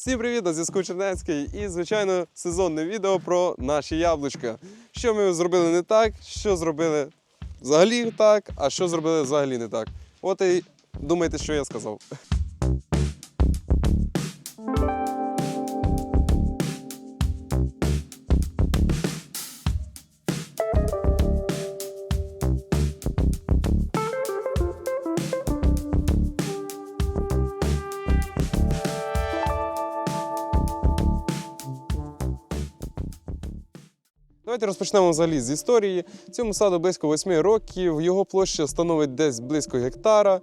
Всім привіт, на зв'язку Чернецький і, звичайно, сезонне відео про наші яблучка. Що ми зробили не так, що зробили взагалі так, а що зробили взагалі не так. От і думайте, що я сказав. Давайте розпочнемо взагалі з історії. Цьому саду близько 8 років. Його площа становить десь близько гектара.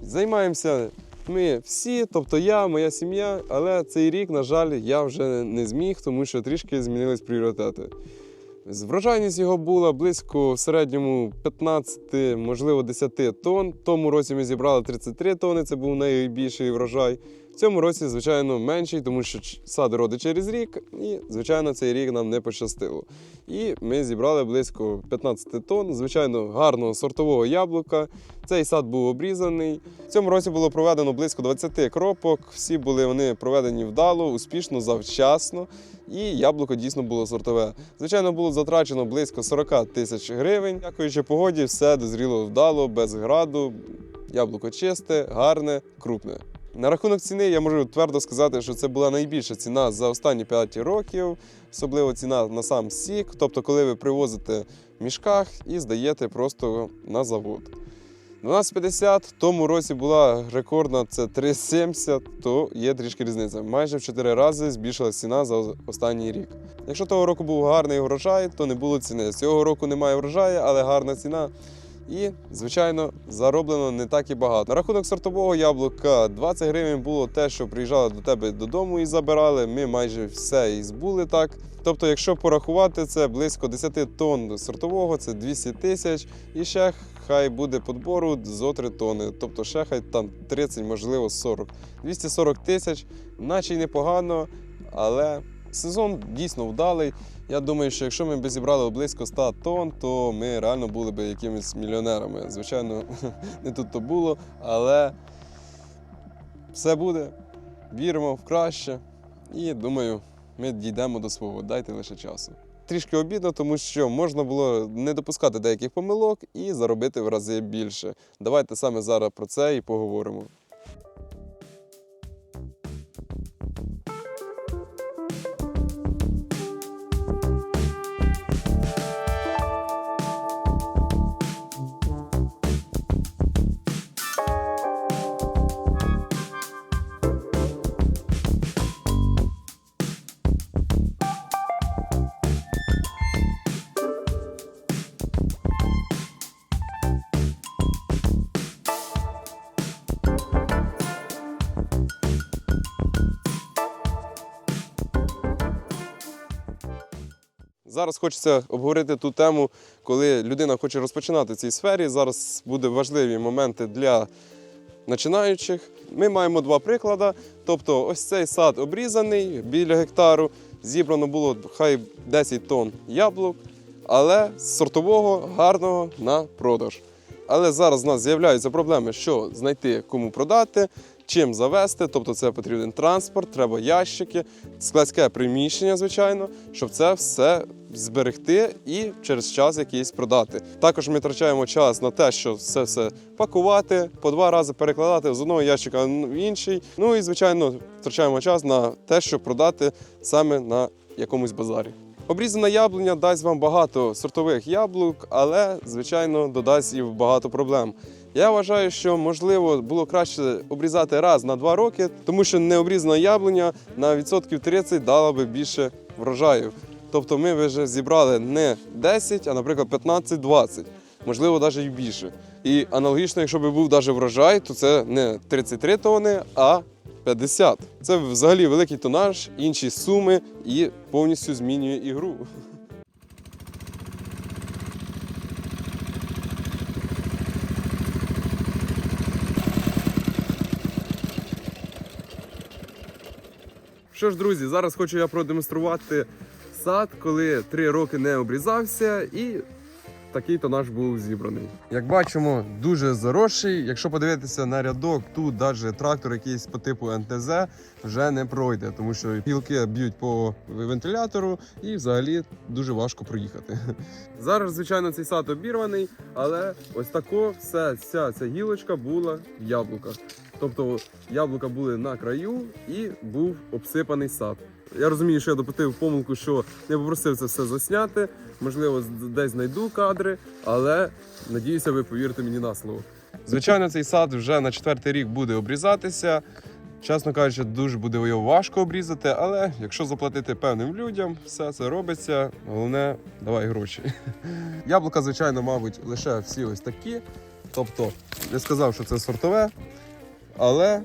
Займаємося ми всі, тобто я, моя сім'я. Але цей рік, на жаль, я вже не зміг, тому що трішки змінились пріоритети. Врожайність його була близько в середньому 15, можливо, 10 тонн. Тому році ми зібрали 33 тонни, це був найбільший врожай. В цьому році, звичайно, менший, тому що сад родить через рік, і, звичайно, цей рік нам не пощастило. І ми зібрали близько 15 тонн, звичайно, гарного сортового яблука. Цей сад був обрізаний. В цьому році було проведено близько 20 кропок. Всі були вони проведені вдало, успішно, завчасно. І яблуко дійсно було сортове. Звичайно, було затрачено близько 40 тисяч гривень. Дякуючи погоді, все дозріло вдало, без граду. Яблуко чисте, гарне, крупне. На рахунок ціни я можу твердо сказати, що це була найбільша ціна за останні 5 років, особливо ціна на сам сік. Тобто, коли ви привозите в мішках і здаєте просто на завод. 12,50 в тому році була рекордна, це 3,70, то є трішки різниця. Майже в 4 рази збільшилася ціна за останній рік. Якщо того року був гарний врожай, то не було ціни. Цього року немає врожаю, але гарна ціна. І, звичайно, зароблено не так і багато. На рахунок сортового яблука 20 гривень було те, що приїжджали до тебе додому і забирали. Ми майже все і збули так. Тобто, якщо порахувати, це близько 10 тонн сортового, це 200 тисяч, і ще хай буде подбору зо 3 тонни. Тобто ще хай там 30, можливо, 40. 240 тисяч, наче й непогано, але сезон дійсно вдалий. Я думаю, що якщо ми б зібрали близько 100 тонн, то ми реально були б якимись мільйонерами. Звичайно, не тут то було, але все буде. Віримо в краще. І думаю, ми дійдемо до свого. Дайте лише часу. Трішки обідно, тому що можна було не допускати деяких помилок і заробити в рази більше. Давайте саме зараз про це і поговоримо. Зараз хочеться обговорити ту тему, коли людина хоче розпочинати в цій сфері. Зараз будуть важливі моменти для починаючих. Ми маємо два приклади. Тобто, ось цей сад обрізаний біля гектару. Зібрано було хай 10 тонн яблук, але сортового гарного на продаж. Але зараз у нас з'являються проблеми, що знайти кому продати, чим завести. Тобто, це потрібен транспорт, треба ящики, складське приміщення, звичайно, щоб це все зберегти і через час якийсь продати. Також ми втрачаємо час на те, що все все пакувати, по два рази перекладати з одного ящика в інший. Ну і звичайно, втрачаємо час на те, щоб продати саме на якомусь базарі. Обрізана яблуня дасть вам багато сортових яблук, але, звичайно, додасть і багато проблем. Я вважаю, що можливо було краще обрізати раз на два роки, тому що необрізана яблуня на відсотків 30 дала би більше врожаю. Тобто ми вже зібрали не 10, а, наприклад, 15-20, можливо, навіть і більше. І аналогічно, якщо б був навіть врожай, то це не 33 тонни, а 50. Це взагалі великий тонаж, інші суми і повністю змінює ігру. Що ж, друзі, зараз хочу я продемонструвати сад, коли три роки не обрізався, і такий тонаж був зібраний. Як бачимо, дуже заросший. Якщо подивитися на рядок, тут навіть трактор якийсь по типу НТЗ вже не пройде, тому що гілки б'ють по вентилятору і взагалі дуже важко проїхати. Зараз, звичайно, цей сад обірваний, але ось тако все, вся ця гілочка була в яблуках. Тобто яблука були на краю і був обсипаний сад. Я розумію, що я допустив помилку, що не попросив це все засняти. Можливо, десь знайду кадри, але надіюся, ви повірите мені на слово. Звичайно, цей сад вже на четвертий рік буде обрізатися. Чесно кажучи, дуже буде його важко обрізати, але якщо заплатити певним людям, все це робиться. Головне, давай гроші. Яблука, звичайно, мабуть, лише всі ось такі. Тобто, не сказав, що це сортове, але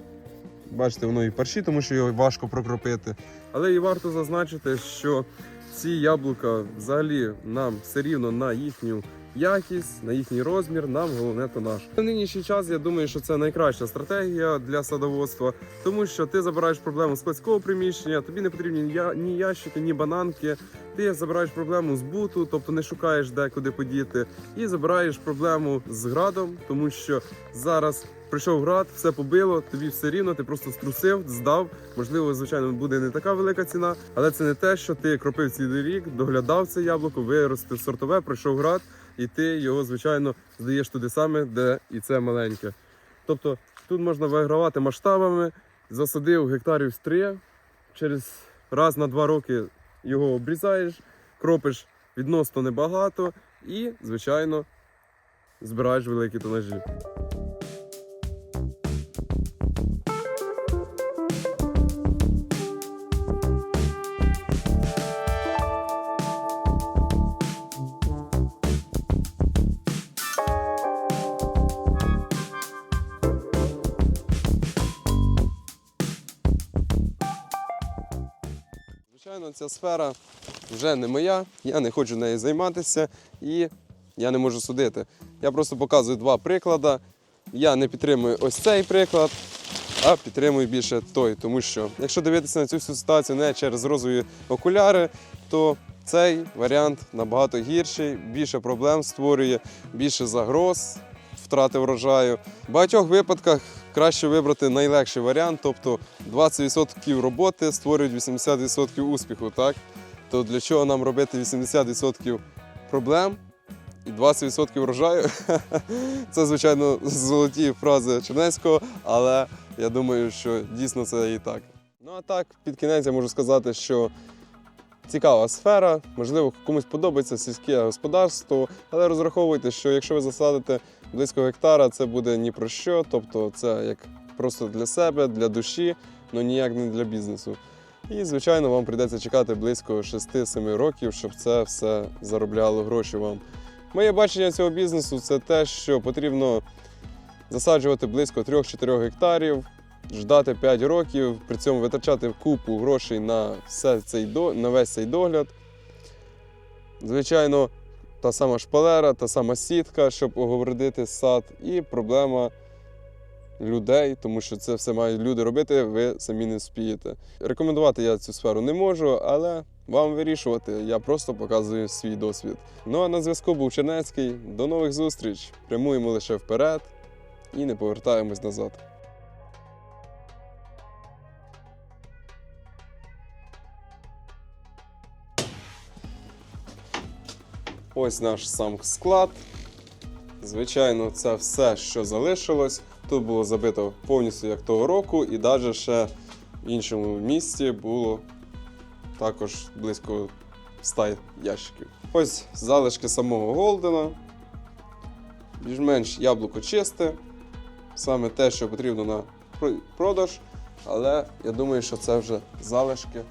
бачите, воно і парші, тому що його важко прокропити. Але і варто зазначити, що ці яблука взагалі нам все рівно на їхню якість, на їхній розмір, нам головне тонаж. В нинішній час я думаю, що це найкраща стратегія для садоводства, тому що ти забираєш проблему складського приміщення, тобі не потрібні ні ящики, ні бананки. Ти забираєш проблему збуту, тобто не шукаєш де куди подіти, і забираєш проблему з градом, тому що зараз прийшов град, все побило, тобі все рівно, ти просто струсив, здав. Можливо, звичайно, буде не така велика ціна, але це не те, що ти кропив цілий рік, доглядав це яблуко, виростив сортове, пройшов град, і ти його, звичайно, здаєш туди саме, де і це маленьке. Тобто тут можна вигравати масштабами, засадив гектарів з три, через раз на два роки його обрізаєш, кропиш відносно небагато і, звичайно, збираєш великі тонажі. Звичайно, ця сфера вже не моя, я не хочу нею займатися і я не можу судити. Я просто показую два приклади. Я не підтримую ось цей приклад, а підтримую більше той. Тому що, якщо дивитися на цю всю ситуацію не через розові окуляри, то цей варіант набагато гірший, більше проблем створює, більше загроз, втрати врожаю. В багатьох випадках краще вибрати найлегший варіант, тобто 20% роботи створюють 80% успіху. Так? То для чого нам робити 80% проблем і 20% врожаю? Це, звичайно, золоті фрази Чернецького, але я думаю, що дійсно це і так. Ну а так, під кінець я можу сказати, що цікава сфера, можливо, комусь подобається сільське господарство, але розраховуйте, що якщо ви засадите близько гектара, це буде ні про що, тобто це як просто для себе, для душі, але ніяк не для бізнесу. І, звичайно, вам прийдеться чекати близько 6-7 років, щоб це все заробляло гроші вам. Моє бачення цього бізнесу це те, що потрібно засаджувати близько 3-4 гектарів, ждати 5 років, при цьому витрачати купу грошей на, все цей, на весь цей догляд. Звичайно, та сама шпалера, та сама сітка, щоб огородити сад, і проблема людей, тому що це все мають люди робити, ви самі не спієте. Рекомендувати я цю сферу не можу, але вам вирішувати. Я просто показую свій досвід. Ну а на зв'язку був Чернецький. До нових зустріч. Прямуємо лише вперед і не повертаємось назад. Ось наш сам склад. Звичайно, це все, що залишилось. Тут було забито повністю як того року, і навіть ще в іншому місці було також близько 100 ящиків. Ось залишки самого Голдена. Більш-менш яблуко чисте. Саме те, що потрібно на продаж. Але я думаю, що це вже залишки